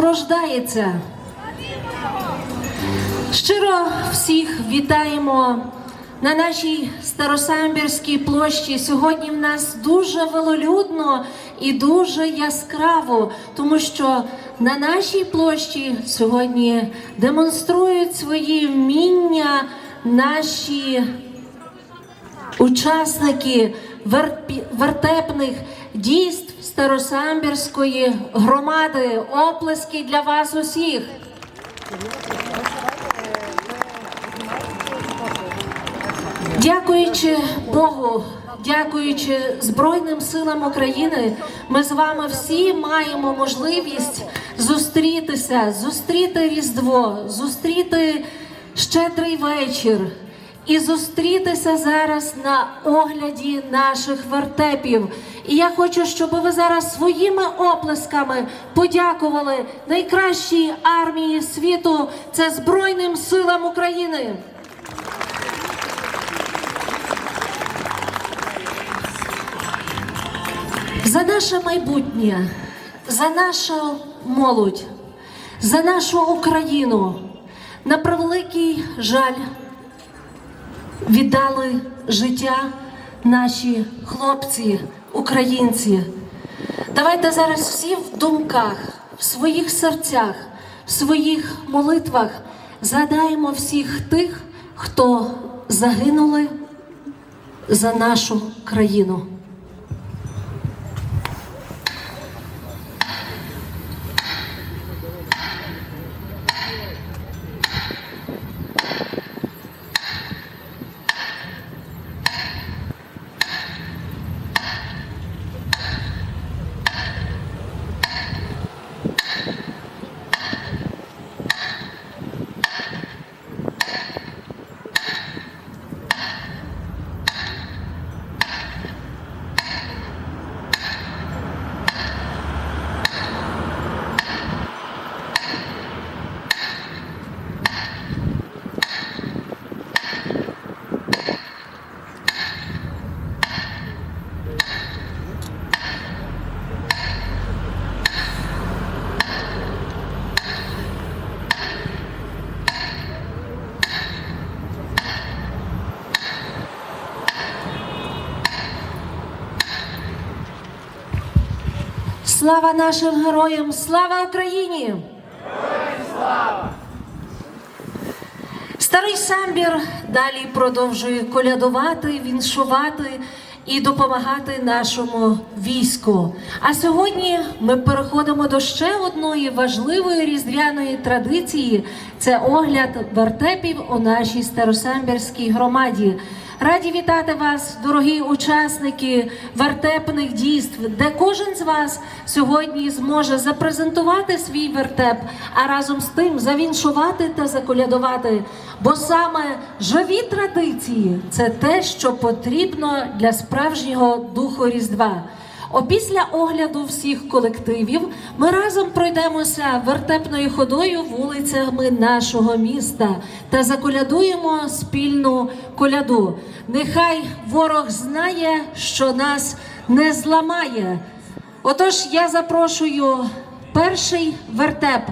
рождається. Щиро всіх вітаємо на нашій Старосамбірській площі. Сьогодні в нас дуже велолюдно і дуже яскраво, тому що на нашій площі сьогодні демонструють свої вміння наші учасники вертепних дійств Старосамбірської громади. Оплески для вас усіх. Дякуючи Богу, дякуючи Збройним силам України, ми з вами всі маємо можливість зустрітися, зустріти Різдво, зустріти щедрий вечір і зустрітися зараз на огляді наших вертепів. І я хочу, щоб ви зараз своїми оплесками подякували найкращій армії світу це Збройним силам України. За наше майбутнє, за нашу молодь, за нашу Україну. На превеликий жаль віддали життя наші хлопці, українці. Давайте зараз всі в думках, в своїх серцях, в своїх молитвах згадаємо всіх тих, хто загинули за нашу країну. Слава нашим героям! Слава Україні! Старий самбір далі продовжує колядувати, віншувати і допомагати нашому війську. А сьогодні ми переходимо до ще одної важливої різдвяної традиції: це огляд вертепів у нашій старосамбірській громаді. Раді вітати вас, дорогі учасники вертепних дійств, де кожен з вас сьогодні зможе запрезентувати свій вертеп, а разом з тим завіншувати та заколядувати. Бо саме живі традиції це те, що потрібно для справжнього духу Різдва. Опісля огляду всіх колективів ми разом пройдемося вертепною ходою вулицями нашого міста та заколядуємо спільну коляду. Нехай ворог знає, що нас не зламає. Отож, я запрошую перший вертеп